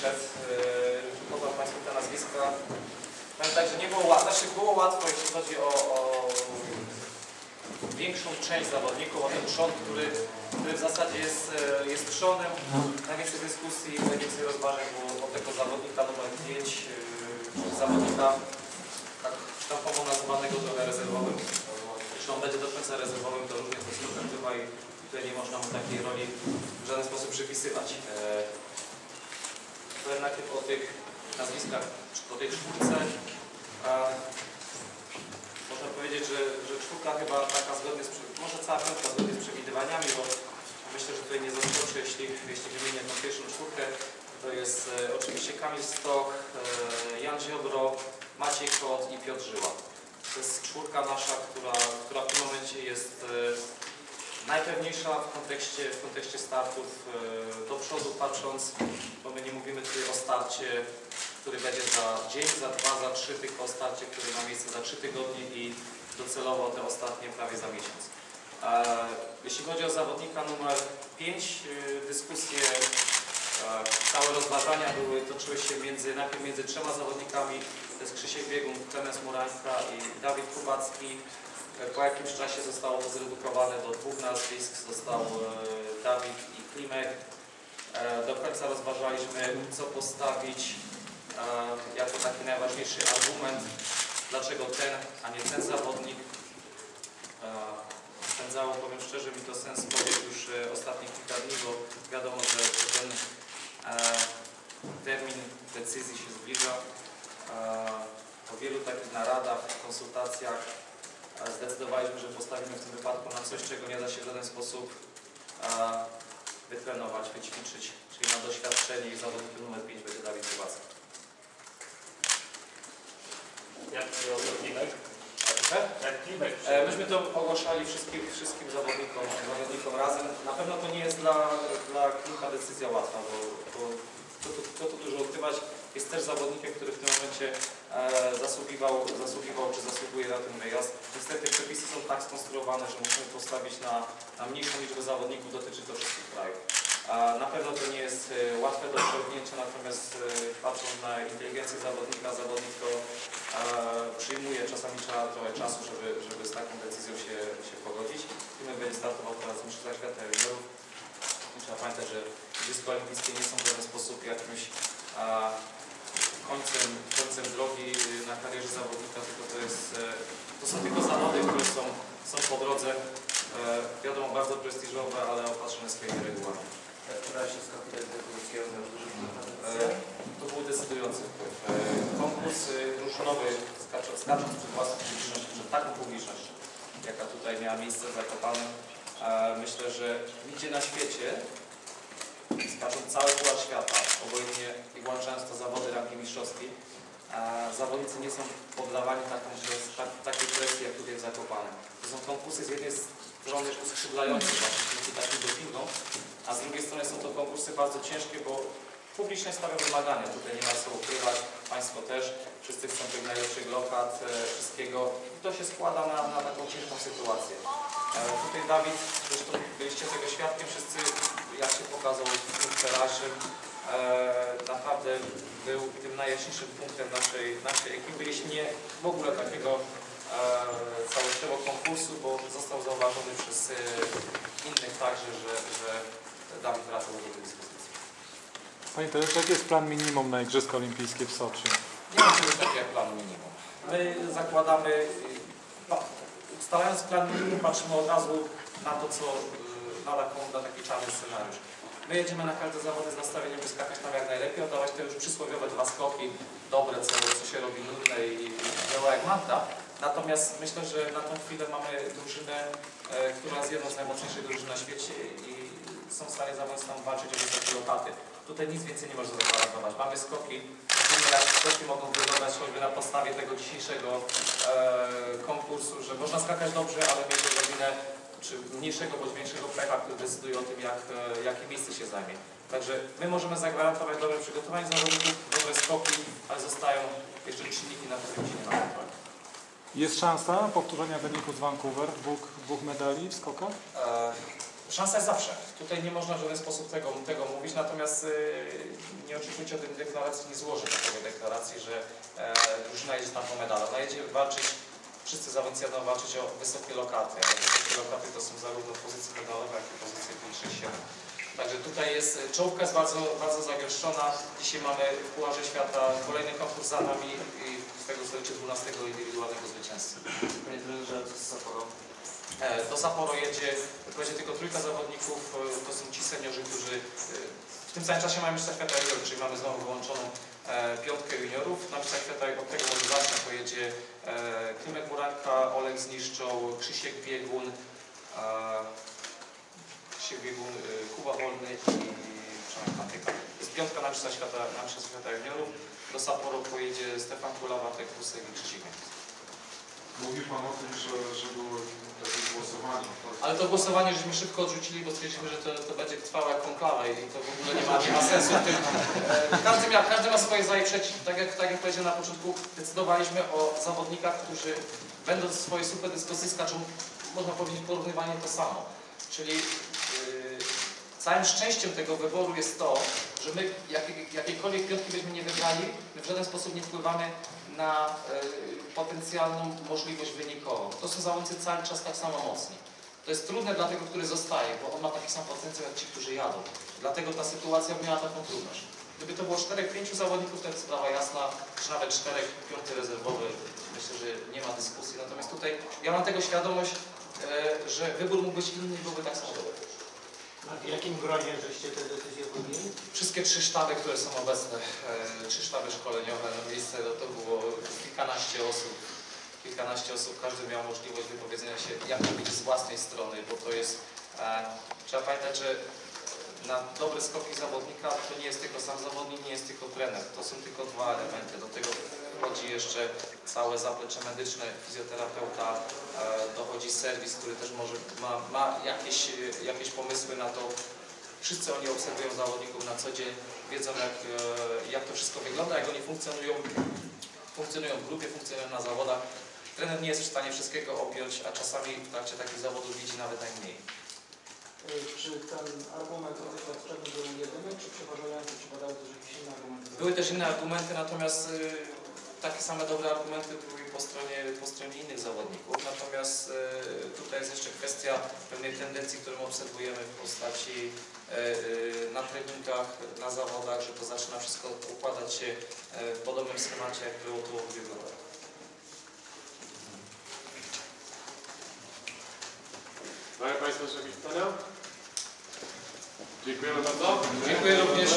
przyszedł. Yy, Podam Państwu te nazwiska. Powiem tak, że nie było łatwo, znaczy było łatwo, jeśli chodzi o, o większą część zawodników, o ten trzon, który, który w zasadzie jest, e, jest trzonem. Najwięcej dyskusji, najwięcej rozważań było o tego zawodnika numer 5, yy, zawodnika tak sztampowo nazywanego trochę rezerwowym. Czy on będzie do końca rezerwowym, to różnie to bywa i tutaj nie można mu takiej roli w żaden sposób przypisywać. Powiem najpierw o tych nazwiskach, o tej czwórce. A, można powiedzieć, że, że czwórka chyba taka zgodnie z, może cała piątka zgodnie z przewidywaniami, bo myślę, że tutaj nie zaskoczę, jeśli, jeśli wymienię tą pierwszą czwórkę. To jest e, oczywiście Kamil Stoch, e, Jan Ziobro, Maciej Kot i Piotr Żyła. To jest czwórka nasza, która, która w tym momencie jest e, najpewniejsza w kontekście, w kontekście startów e, do przodu patrząc, bo my nie mówimy tutaj o starcie, który będzie za dzień, za dwa, za trzy, tylko o starcie, który ma miejsce za trzy tygodnie i docelowo te ostatnie prawie za miesiąc. E, Jeśli chodzi o zawodnika numer 5, dyskusje, e, całe rozważania były, toczyły się między, najpierw między trzema zawodnikami, to jest Krzysiek Biegun, Klemens Murańska i Dawid Kubacki. E, Po jakimś czasie zostało to zredukowane do dwóch nazwisk, został e, Dawid i Klimek. E, Do końca rozważaliśmy, co postawić jako taki najważniejszy argument, dlaczego ten, a nie ten zawodnik. Spędzało, powiem szczerze, mi to sens powiedz już ostatnich kilka dni, bo wiadomo, że ten termin decyzji się zbliża. Po wielu takich naradach, konsultacjach zdecydowaliśmy, że postawimy w tym wypadku na coś, czego nie da się w żaden sposób wytrenować, wyćwiczyć, czyli na doświadczenie i zawodnik numer 5 będzie Dawid Kubacki. Jak Klimek? Jak Klimek? Myśmy to ogłaszali wszystkim, wszystkim zawodnikom, zawodnikom razem. Na pewno to nie jest dla, dla decyzja łatwa, bo, bo co, tu, co tu dużo ukrywać, jest też zawodnikiem, który w tym momencie e, zasługiwał, zasługiwał czy zasługuje na ten wyjazd. Niestety przepisy są tak skonstruowane, że musimy postawić na, na mniejszą liczbę zawodników, dotyczy to wszystkich krajów. Na pewno to nie jest e, łatwe do osiągnięcia, natomiast e, patrząc na inteligencję zawodnika, zawodnik to e, przyjmuje, czasami trzeba trochę czasu, żeby, żeby z taką decyzją się, się pogodzić. Klimek będzie startował teraz w Mistrzostwach Świata Juniorów. Trzeba pamiętać, że Igrzyska Olimpijskie nie są w żaden sposób jakimś końcem, końcem drogi y, na karierze zawodnika, tylko to, jest, e, to są tylko zawody, które są, są po drodze. E, wiadomo, bardzo prestiżowe, ale opatrzone swoimi regułami. Która się skapitać E, To był decydujący wpływ. E, Konkurs e, drużynowy, skacząc, skacząc przed własną publiczność, przed taką publiczność, jaka tutaj miała miejsce w Zakopanem, e, myślę, że nigdzie na świecie, skacząc cały pułap świata, obojętnie i włączając to zawody rangi mistrzowskiej, zawodnicy nie są poddawani taką, tak, takiej presji, jak tutaj w Zakopanem. To są konkursy z jednej strony uskrzydlające właśnie takim dopingom, a z drugiej strony są to konkursy bardzo ciężkie, bo publiczność stawia wymagania. Tutaj nie ma co ukrywać, Państwo też. Wszyscy chcą tych najlepszych lokat, e, wszystkiego. I to się składa na, na taką ciężką sytuację. E, tutaj Dawid, zresztą byliście tego świadkiem wszyscy, jak się pokazał w. E, naprawdę był tym najjaśniejszym punktem naszej, naszej ekipy, jeśli nie w ogóle takiego e, całościowo konkursu, bo został zauważony przez e, innych także, że, że Dawid wraca do tej dyspozycji. Panie Teresie, jaki jest plan minimum na Igrzyska Olimpijskie w Soczi? Nie ma czegoś takiego jak plan minimum. My zakładamy, no, ustalając plan minimum, patrzymy od razu na to, co, y, na, taką, na taki czarny scenariusz. My jedziemy na każde zawody z nastawieniem, by skakać tam jak najlepiej, oddawać te już przysłowiowe dwa skoki, dobre, co, co się robi nudne i, i działa jak mantra. Natomiast myślę, że na tą chwilę mamy drużynę, e, która jest jedną z najmocniejszych drużyn na świecie i są w stanie zawodnicy tam walczyć o wysokie lokaty. Tutaj nic więcej nie można zagwarantować. Mamy skoki, skoki mogą wyglądać choćby na podstawie tego dzisiejszego e, konkursu, że można skakać dobrze, ale mieć odrobinę czy mniejszego bądź większego pecha, który decyduje o tym, jak, e, jakie miejsce się zajmie. Także my możemy zagwarantować dobre przygotowanie zawodników, dobre skoki, ale zostają jeszcze czynniki, na których się nie ma kontroli. Jest szansa powtórzenia wyniku z Vancouver, dwóch, dwóch medali w skokach? E, Szansa jest zawsze. Tutaj nie można w żaden sposób tego, tego mówić, natomiast y, nie oczekujcie od tej deklaracji, nie złożę takiej deklaracji, że e, drużyna jedzie tam po medale. Ona jedzie walczyć, wszyscy jadą walczyć o wysokie lokaty, a wysokie lokaty to są zarówno pozycje medalowe, jak i pozycje 5, 6, 7. Także tutaj jest, y, czołówka jest bardzo, bardzo zagęszczona. Dzisiaj mamy w Pucharze Świata kolejny konkurs za nami i z tego co liczy 12 indywidualnego zwycięzcy. Panie trenerze, co z Sapporo? E, Do Sapporo jedzie, będzie tylko trójka zawodników, e, to są ci seniorzy, którzy e, w tym samym czasie mają mistrzostwa świata juniorów, czyli mamy znowu wyłączoną e, piątkę juniorów. Na mistrzostwa świata od tego może zacznę, pojedzie e, Klimek Muranka, Olek Zniszczą, Krzysiek Biegun, e, Krzysiek Biegun, e, Kuba Wolny i Przemek Matyka. To jest piątka na mistrzostwa świata, na świata juniorów. Do Sapporo pojedzie Stefan Kulawa, Tek Husek i Krzysiek. Mówił Pan o tym, że, że było jakieś głosowanie. Ale to głosowanie żeśmy szybko odrzucili, bo stwierdziliśmy, że to, to będzie trwała konklawa i to w ogóle nie ma, nie ma sensu w tym. E, Każdy, miał, każdy ma swoje za i przeciw. Tak jak, tak jak powiedziałem na początku, decydowaliśmy o zawodnikach, którzy będąc w swojej super dyskusji skaczą, można powiedzieć, porównywanie to samo. Czyli całym szczęściem tego wyboru jest to, że my jakie, jakiejkolwiek piątki byśmy nie wybrali, my w żaden sposób nie wpływamy na yy, potencjalną możliwość wynikową. To są zawodnicy cały czas tak samo mocni. To jest trudne dla tego, który zostaje, bo on ma taki sam potencjał jak ci, którzy jadą. Dlatego ta sytuacja miała taką trudność. Gdyby to było 4-5 zawodników, to jest sprawa jasna, czy nawet 4, piąty rezerwowy, myślę, że nie ma dyskusji. Natomiast tutaj ja mam tego świadomość, e, że wybór mógł być inny i byłby tak samo dobry. A w jakim gronie żeście te decyzje podjęli? Wszystkie trzy sztaby, które są obecne, e, trzy sztaby szkoleniowe na miejsce, no to było kilkanaście osób. Kilkanaście osób, każdy miał możliwość wypowiedzenia się, jak robić z własnej strony, bo to jest, e, trzeba pamiętać, że na dobre skoki zawodnika to nie jest tylko sam zawodnik, nie jest tylko trener, to są tylko dwa elementy. Do tego wchodzi jeszcze całe zaplecze medyczne, fizjoterapeuta, e, dochodzi serwis, który też może ma, ma jakieś, e, jakieś pomysły na to, Wszyscy oni obserwują zawodników na co dzień, wiedzą jak, e, jak to wszystko wygląda, jak oni funkcjonują, funkcjonują w grupie, funkcjonują na zawodach. Trener nie jest w stanie wszystkiego objąć, a czasami w trakcie takich zawodów widzi nawet najmniej. Y, Czy ten argument o doświadczeniu był jedyny, czy przeważający przypadały też jakieś inne argumenty? Były też inne argumenty, natomiast y, takie same dobre argumenty były po stronie, po stronie innych zawodników. Natomiast y, tutaj jest jeszcze kwestia pewnej tendencji, którą obserwujemy w postaci na treningach, na zawodach, że to zaczyna wszystko układać się w podobnym schemacie, jak było to w ubiegłym roku. Mają Państwo jeszcze jakieś pytania? Dziękujemy bardzo. Dziękuję również.